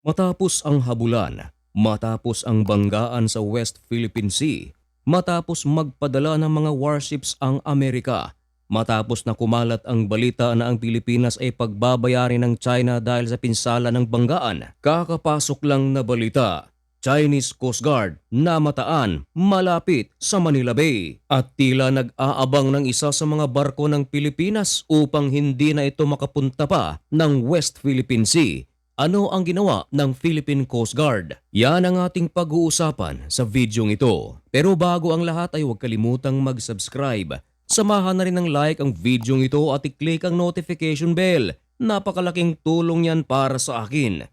Matapos ang habulan, matapos ang banggaan sa West Philippine Sea, matapos magpadala ng mga warships ang Amerika, matapos na kumalat ang balita na ang Pilipinas ay pagbabayari ng China dahil sa pinsala ng banggaan, kakapasok lang na balita, Chinese Coast Guard namataan malapit sa Manila Bay at tila nag-aabang ng isa sa mga barko ng Pilipinas upang hindi na ito makapunta pa ng West Philippine Sea. Ano ang ginawa ng Philippine Coast Guard? Yan ang ating pag-uusapan sa videong ito. Pero bago ang lahat ay huwag kalimutang mag-subscribe. Samahan na rin ng like ang videong ito at i-click ang notification bell. Napakalaking tulong yan para sa akin.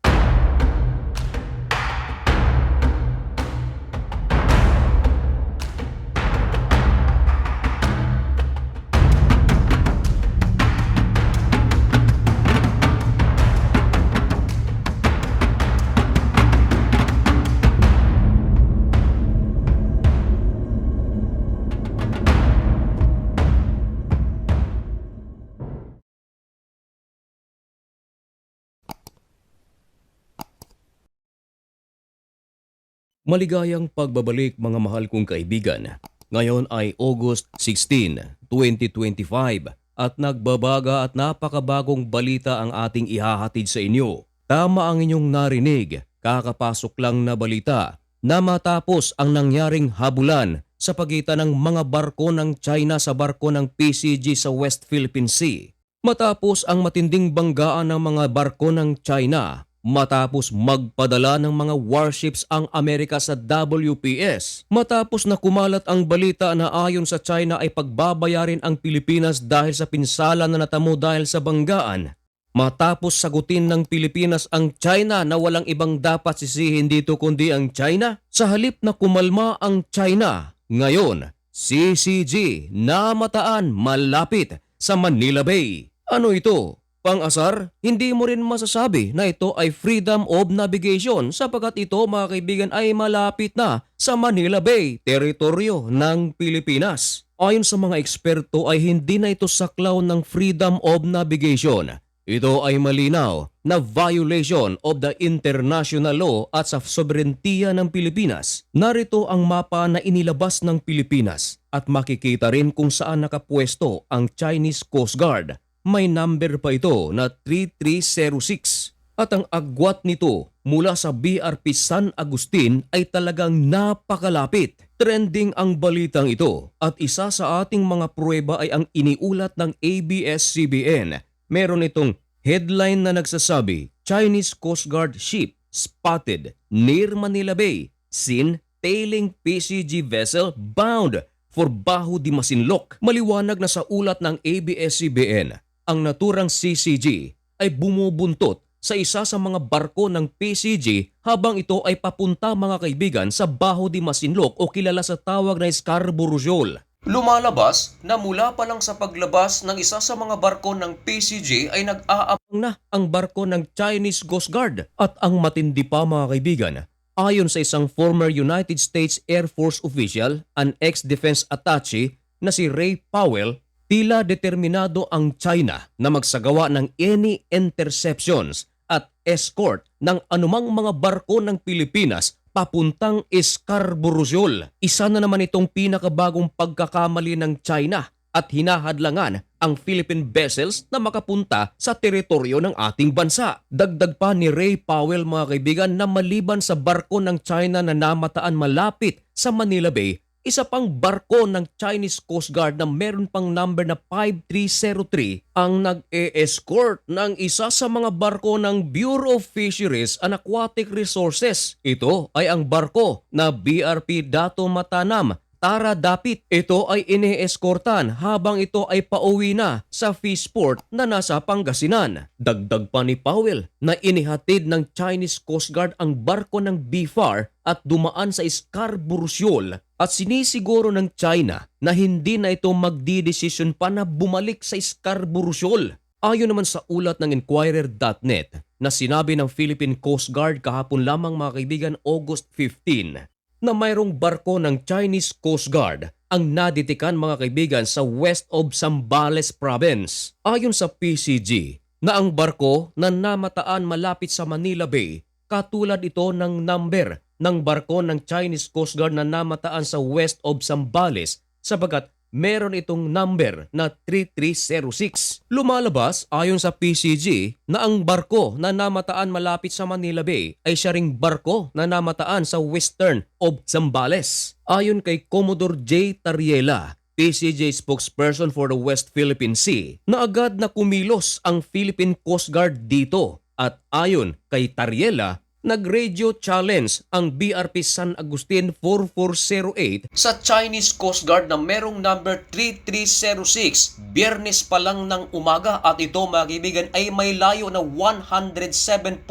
Maligayang pagbabalik mga mahal kong kaibigan. Ngayon ay August 16, 2025 at nagbabaga at napakabagong balita ang ating ihahatid sa inyo. Tama ang inyong narinig, kakapasok lang na balita na matapos ang nangyaring habulan sa pagitan ng mga barko ng China sa barko ng PCG sa West Philippine Sea. Matapos ang matinding banggaan ng mga barko ng China matapos magpadala ng mga warships ang Amerika sa WPS. Matapos na kumalat ang balita na ayon sa China ay pagbabayarin ang Pilipinas dahil sa pinsala na natamo dahil sa banggaan. Matapos sagutin ng Pilipinas ang China na walang ibang dapat sisihin dito kundi ang China, sa halip na kumalma ang China, ngayon, CCG na mataan malapit sa Manila Bay. Ano ito? Pang-asar, hindi mo rin masasabi na ito ay freedom of navigation sapagkat ito mga kaibigan ay malapit na sa Manila Bay, teritoryo ng Pilipinas. Ayon sa mga eksperto ay hindi na ito saklaw ng freedom of navigation. Ito ay malinaw na violation of the international law at sa soberentiya ng Pilipinas. Narito ang mapa na inilabas ng Pilipinas at makikita rin kung saan nakapwesto ang Chinese Coast Guard may number pa ito na 3306 at ang agwat nito mula sa BRP San Agustin ay talagang napakalapit. Trending ang balitang ito at isa sa ating mga pruweba ay ang iniulat ng ABS-CBN. Meron itong headline na nagsasabi, Chinese Coast Guard ship spotted near Manila Bay, seen tailing PCG vessel bound for Baho di Masinloc. Maliwanag na sa ulat ng ABS-CBN ang naturang CCG ay bumubuntot sa isa sa mga barko ng PCG habang ito ay papunta mga kaibigan sa Baho di Masinloc o kilala sa tawag na Scarborough Shoal. Lumalabas na mula pa lang sa paglabas ng isa sa mga barko ng PCG ay nag-aabang na ang barko ng Chinese Coast Guard at ang matindi pa mga kaibigan. Ayon sa isang former United States Air Force official, an ex-defense attache na si Ray Powell, tila determinado ang China na magsagawa ng any interceptions at escort ng anumang mga barko ng Pilipinas papuntang Scarborough Shoal. Isa na naman itong pinakabagong pagkakamali ng China at hinahadlangan ang Philippine vessels na makapunta sa teritoryo ng ating bansa. Dagdag pa ni Ray Powell mga kaibigan na maliban sa barko ng China na namataan malapit sa Manila Bay isa pang barko ng Chinese Coast Guard na meron pang number na 5303 ang nag-e-escort ng isa sa mga barko ng Bureau of Fisheries and Aquatic Resources. Ito ay ang barko na BRP Dato Matanam Tara Dapit. Ito ay ine-escortan habang ito ay pauwi na sa Fishport na nasa Pangasinan. Dagdag pa ni Powell na inihatid ng Chinese Coast Guard ang barko ng BFAR at dumaan sa Scarborough Shoal at sinisiguro ng China na hindi na ito magdidesisyon pa na bumalik sa Scarborough Shoal. Ayon naman sa ulat ng Inquirer.net na sinabi ng Philippine Coast Guard kahapon lamang mga kaibigan August 15 na mayroong barko ng Chinese Coast Guard ang naditikan mga kaibigan sa west of Zambales Province. Ayon sa PCG na ang barko na namataan malapit sa Manila Bay katulad ito ng number ng barko ng Chinese Coast Guard na namataan sa west of Zambales sapagat meron itong number na 3306. Lumalabas ayon sa PCG na ang barko na namataan malapit sa Manila Bay ay siya ring barko na namataan sa western of Zambales. Ayon kay Commodore J. Tariela, PCJ spokesperson for the West Philippine Sea, na agad na kumilos ang Philippine Coast Guard dito at ayon kay Tariela, nag-radio challenge ang BRP San Agustin 4408 sa Chinese Coast Guard na merong number 3306 biyernes pa lang ng umaga at ito mga kaibigan ay may layo na 107.51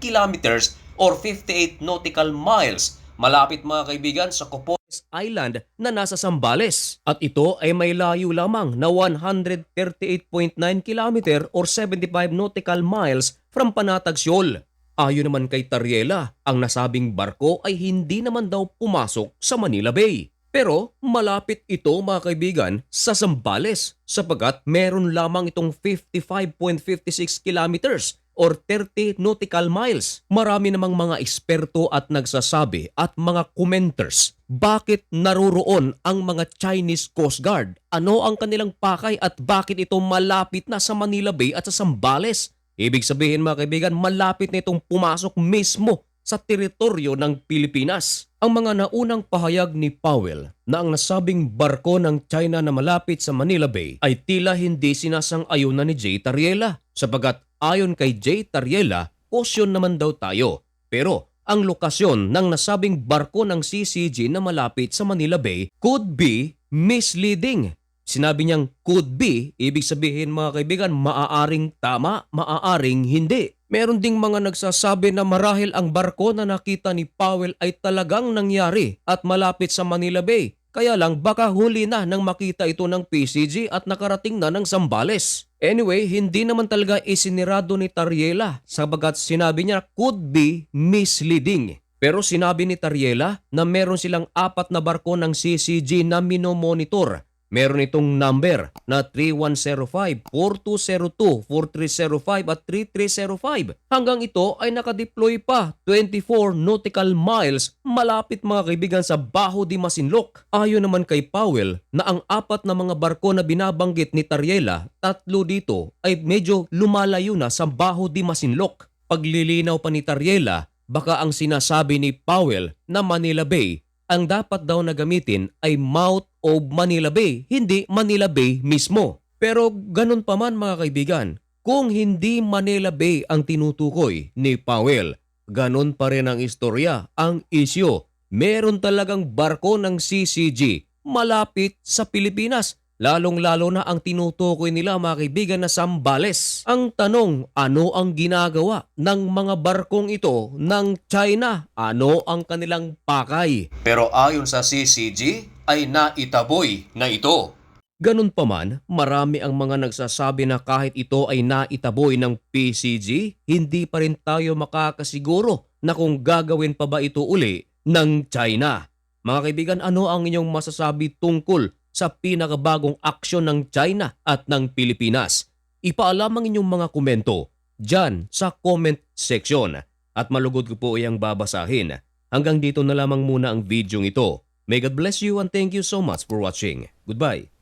kilometers or 58 nautical miles malapit mga kaibigan sa Copones Island na nasa Sambales. At ito ay may layo lamang na 138.9 kilometer or 75 nautical miles from Panatag Siol. Ayon naman kay Tariela, ang nasabing barko ay hindi naman daw pumasok sa Manila Bay. Pero malapit ito mga kaibigan sa Zambales sapagat meron lamang itong 55.56 kilometers or 30 nautical miles. Marami namang mga eksperto at nagsasabi at mga commenters bakit naroroon ang mga Chinese Coast Guard? Ano ang kanilang pakay at bakit ito malapit na sa Manila Bay at sa Zambales? Ibig sabihin mga kaibigan, malapit na itong pumasok mismo sa teritoryo ng Pilipinas. Ang mga naunang pahayag ni Powell na ang nasabing barko ng China na malapit sa Manila Bay ay tila hindi sinasang-ayunan ni Jay Tariela sapagat ayon kay Jay Tariela, caution naman daw tayo. Pero ang lokasyon ng nasabing barko ng CCG na malapit sa Manila Bay could be misleading. Sinabi niyang could be, ibig sabihin mga kaibigan, maaaring tama, maaaring hindi. Meron ding mga nagsasabi na marahil ang barko na nakita ni Powell ay talagang nangyari at malapit sa Manila Bay. Kaya lang baka huli na nang makita ito ng PCG at nakarating na ng Sambales. Anyway, hindi naman talaga isinirado ni Tariela sabagat sinabi niya could be misleading. Pero sinabi ni Tariela na meron silang apat na barko ng CCG na minomonitor Meron itong number na 3105, 4202, 4305 at 3305. Hanggang ito ay nakadeploy pa 24 nautical miles malapit mga kaibigan sa Baho di Masinloc. Ayon naman kay Powell na ang apat na mga barko na binabanggit ni Tariela, tatlo dito ay medyo lumalayo na sa Baho di Masinloc. Paglilinaw pa ni Tariela, baka ang sinasabi ni Powell na Manila Bay ang dapat daw na gamitin ay mouth of Manila Bay, hindi Manila Bay mismo. Pero ganun pa man mga kaibigan, kung hindi Manila Bay ang tinutukoy ni Powell, ganun pa rin ang istorya, ang isyo. Meron talagang barko ng CCG malapit sa Pilipinas. Lalong-lalo na ang tinutukoy nila mga kaibigan na Sambales. Ang tanong, ano ang ginagawa ng mga barkong ito ng China? Ano ang kanilang pakay? Pero ayon sa CCG ay naitaboy na ito. Ganun pa man, marami ang mga nagsasabi na kahit ito ay naitaboy ng PCG, hindi pa rin tayo makakasiguro na kung gagawin pa ba ito uli ng China. Mga kaibigan, ano ang inyong masasabi tungkol sa pinakabagong aksyon ng China at ng Pilipinas? Ipaalam ang inyong mga komento dyan sa comment section at malugod ko po iyang babasahin. Hanggang dito na lamang muna ang video ito. May God bless you and thank you so much for watching. Goodbye.